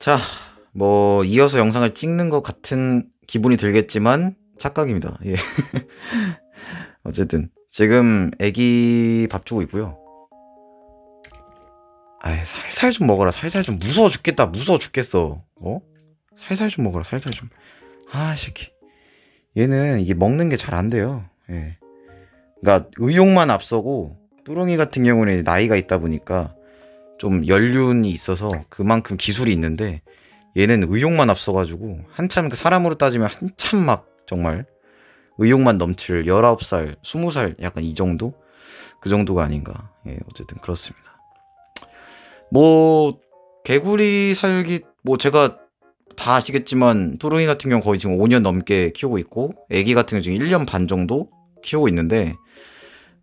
자, 뭐 이어서 영상을 찍는 것 같은 기분이 들겠지만 착각입니다. 예. 어쨌든 지금 애기 밥 주고 있고요. 아이 살살 좀 먹어라. 살살 좀 무서워 죽겠다. 무서워 죽겠어. 어? 살살 좀 먹어라. 살살 좀. 아, 새끼. 얘는 이게 먹는 게 잘 안 돼요. 예. 그러니까 의욕만 앞서고 뚜렁이 같은 경우는 나이가 있다 보니까 좀 연륜이 있어서 그만큼 기술이 있는데 얘는 의욕만 앞서가지고 한참 그 사람으로 따지면 한참 막 정말 의욕만 넘칠 19살, 20살 약간 이 정도? 그 정도가 아닌가. 예, 어쨌든 그렇습니다. 뭐 개구리 살기 뭐 제가 다 아시겠지만 뚜렁이 같은 경우 거의 지금 5년 넘게 키우고 있고 애기 같은 경우 지금 1년 반 정도 키우고 있는데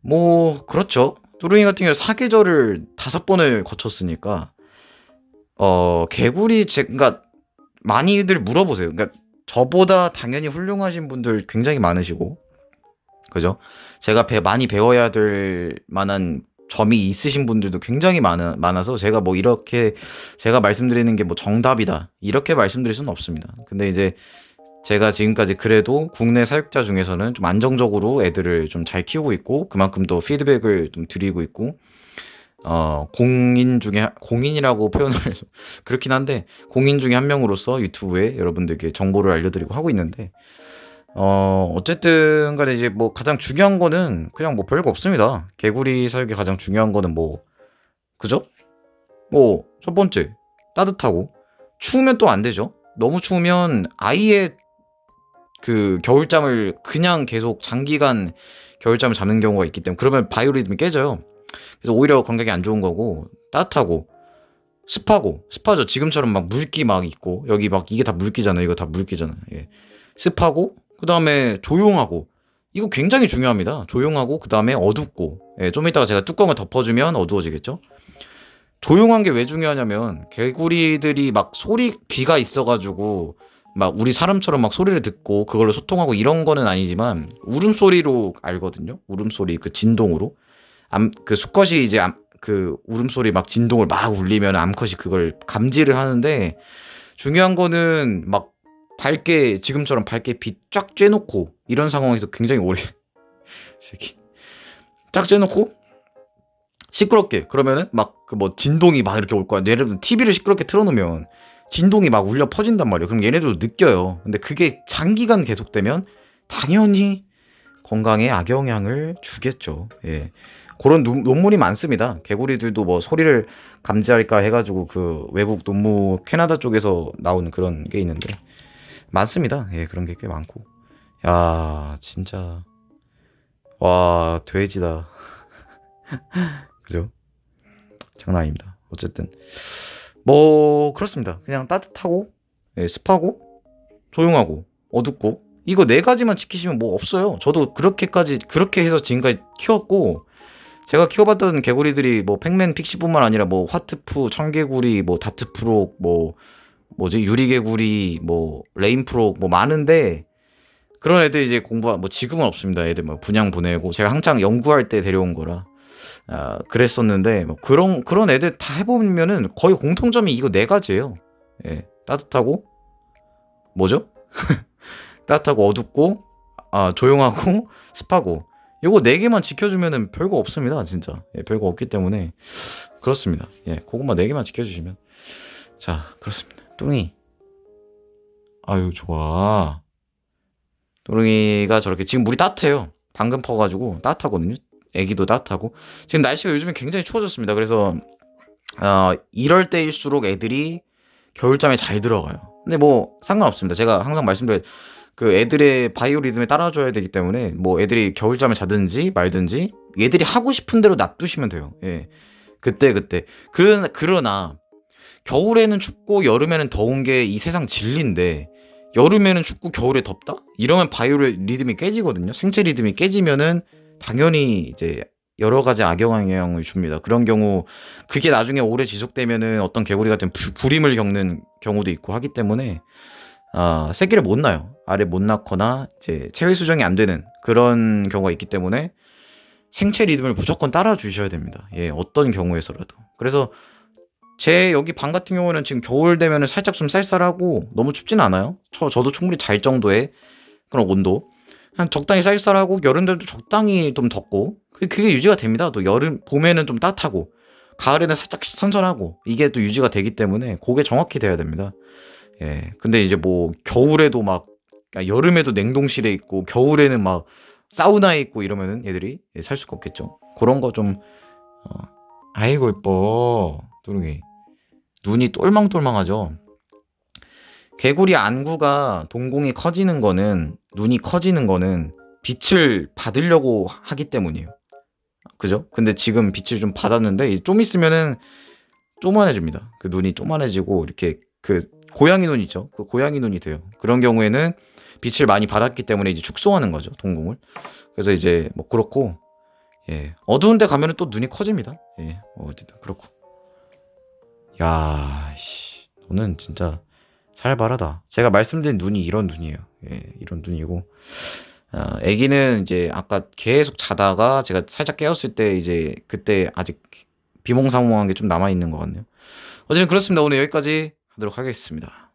뭐 그렇죠. 뚜렁이 같은 경우 사계절을 다섯 번을 거쳤으니까 어 개구리 제 그러니까 많이들 물어보세요. 그러니까 저보다 당연히 훌륭하신 분들 굉장히 많으시고 그죠? 제가 배 많이 배워야 될 만한 점이 있으신 분들도 굉장히 많아, 많아서 제가 뭐 이렇게 제가 말씀드리는 게 뭐 정답이다 이렇게 말씀드릴 수는 없습니다. 근데 이제 제가 지금까지 그래도 국내 사육자 중에서는 좀 안정적으로 애들을 좀 잘 키우고 있고 그만큼 또 피드백을 좀 드리고 있고 어 공인 중에 공인이라고 표현을 해서 그렇긴 한데 공인 중에 한 명으로서 유튜브에 여러분들께 정보를 알려드리고 하고 있는데 어 어쨌든 간에 이제 뭐 가장 중요한 거는 그냥 뭐 별거 없습니다. 개구리 사육이 가장 중요한 거는 뭐 그죠? 뭐 첫 번째 따뜻하고 추우면 또 안 되죠. 너무 추우면 아이의 그 겨울잠을 그냥 계속 장기간 겨울잠을 자는 경우가 있기 때문에 그러면 바이오리듬이 깨져요. 그래서 오히려 건강에 안 좋은 거고 따뜻하고 습하고 습하죠. 지금처럼 막 물기 막 있고 여기 막 이게 다 물기잖아요. 이거 다 물기잖아요. 예. 습하고 그 다음에 조용하고 이거 굉장히 중요합니다. 조용하고 그 다음에 어둡고 예, 좀 이따가 제가 뚜껑을 덮어주면 어두워지겠죠. 조용한 게 왜 중요하냐면 개구리들이 막 소리 귀가 있어가지고 막 우리 사람처럼 막 소리를 듣고 그걸로 소통하고 이런 거는 아니지만 울음소리로 알거든요. 울음소리 그 진동으로 암, 그 수컷이 이제 암, 그 울음소리 막 진동을 막 울리면 암컷이 그걸 감지를 하는데 중요한 거는 막 밝게 지금처럼 밝게 빛 쫙 쬐놓고 이런 상황에서 굉장히 오래 새끼 쫙 쬐놓고 시끄럽게 그러면은 막 그 뭐 진동이 막 이렇게 올 거야. 예를 들어 TV를 시끄럽게 틀어놓으면 진동이 막 울려 퍼진단 말이에요. 그럼 얘네들도 느껴요. 근데 그게 장기간 계속되면 당연히 건강에 악영향을 주겠죠. 예. 그런 논- 논문이 많습니다. 개구리들도 뭐 소리를 감지할까 해가지고 그 외국 논문 캐나다 쪽에서 나오는 그런 게 있는데 많습니다. 예, 그런 게 꽤 많고. 야, 진짜 와 돼지다. 그죠? 장난 아닙니다. 어쨌든 뭐 그렇습니다. 그냥 따뜻하고 예, 습하고 조용하고 어둡고 이거 네 가지만 지키시면 뭐 없어요. 저도 그렇게까지 그렇게 해서 지금까지 키웠고 제가 키워봤던 개구리들이 뭐 팩맨 픽시뿐만 아니라 뭐 화트프, 청개구리, 뭐 다트프록, 뭐 뭐지 유리개구리, 뭐 레인프록 뭐 많은데 그런 애들 이제 공부 뭐 지금은 없습니다. 애들 뭐 분양 보내고 제가 한창 연구할 때 데려온 거라 아, 그랬었는데 뭐 그런 그런 애들 다 해보면은 거의 공통점이 이거 네 가지예요. 예, 따뜻하고 뭐죠? 따뜻하고 어둡고 아 조용하고 습하고. 요거 네 개만 지켜주면은 별거 없습니다 진짜. 예, 별거 없기 때문에. 그렇습니다. 예 그것만 네 개만 지켜주시면. 자 그렇습니다. 뚱이. 아유 좋아. 뚱이가 저렇게 지금 물이 따뜻해요. 방금 퍼가지고 따뜻하거든요 애기도 따뜻하고 지금 날씨가 요즘에 굉장히 추워졌습니다 그래서 어, 이럴 때일수록 애들이 겨울잠에 잘 들어가요 근데 뭐 상관없습니다 제가 항상 말씀드려 그 애들의 바이오 리듬에 따라줘야 되기 때문에 뭐 애들이 겨울잠을 자든지 말든지 얘들이 하고 싶은 대로 놔두시면 돼요. 예. 그때 그때. 그러나 그러나 겨울에는 춥고 여름에는 더운 게 이 세상 진리인데 여름에는 춥고 겨울에 덥다? 이러면 바이오 리듬이 깨지거든요. 생체 리듬이 깨지면은 당연히 이제 여러 가지 악영향을 줍니다. 그런 경우 그게 나중에 오래 지속되면은 어떤 개구리 같은 불- 불임을 겪는 경우도 있고 하기 때문에 아, 새끼를 못 낳아요. 알을 못 낳거나 이제 체외 수정이 안 되는 그런 경우가 있기 때문에 생체 리듬을 무조건 따라 주셔야 됩니다. 예, 어떤 경우에서라도. 그래서 제 여기 방 같은 경우는 지금 겨울 되면은 살짝 좀 쌀쌀하고 너무 춥진 않아요. 저 저도 충분히 잘 정도의 그런 온도. 한 적당히 쌀쌀하고 여름 되도 적당히 좀 덥고 그- 그게 유지가 됩니다. 또 여름 봄에는 좀 따뜻하고 가을에는 살짝 선선하고 이게 또 유지가 되기 때문에 그게 정확히 돼야 됩니다. 예. 근데 이제 뭐 겨울에도 막 그러니까 여름에도 냉동실에 있고 겨울에는 막 사우나에 있고 이러면은 얘들이 예, 살 수가 없겠죠. 그런 거 좀 어. 아이고 이뻐 도롱이 눈이 똘망똘망하죠. 개구리 안구가 동공이 커지는 거는 눈이 커지는 거는 빛을 받으려고 하기 때문이에요. 그죠? 근데 지금 빛을 좀 받았는데 좀 있으면은 쪼만해집니다. 그 눈이 쪼만해지고 이렇게 그 고양이 눈 있죠? 그 고양이 눈이 돼요. 그런 경우에는 빛을 많이 받았기 때문에 이제 축소하는 거죠, 동공을. 그래서 이제 뭐 그렇고 예. 어두운 데 가면은 또 눈이 커집니다. 예. 뭐 어디든 그렇고. 야, 씨. 너는 진짜 살벌하다. 제가 말씀드린 눈이 이런 눈이에요. 예, 이런 눈이고. 아, 아기는 이제 아까 계속 자다가 제가 살짝 깨웠을 때 이제 그때 아직 비몽사몽한 게 좀 남아 있는 것 같네요. 어쨌든 그렇습니다. 오늘 여기까지 하도록 하겠습니다.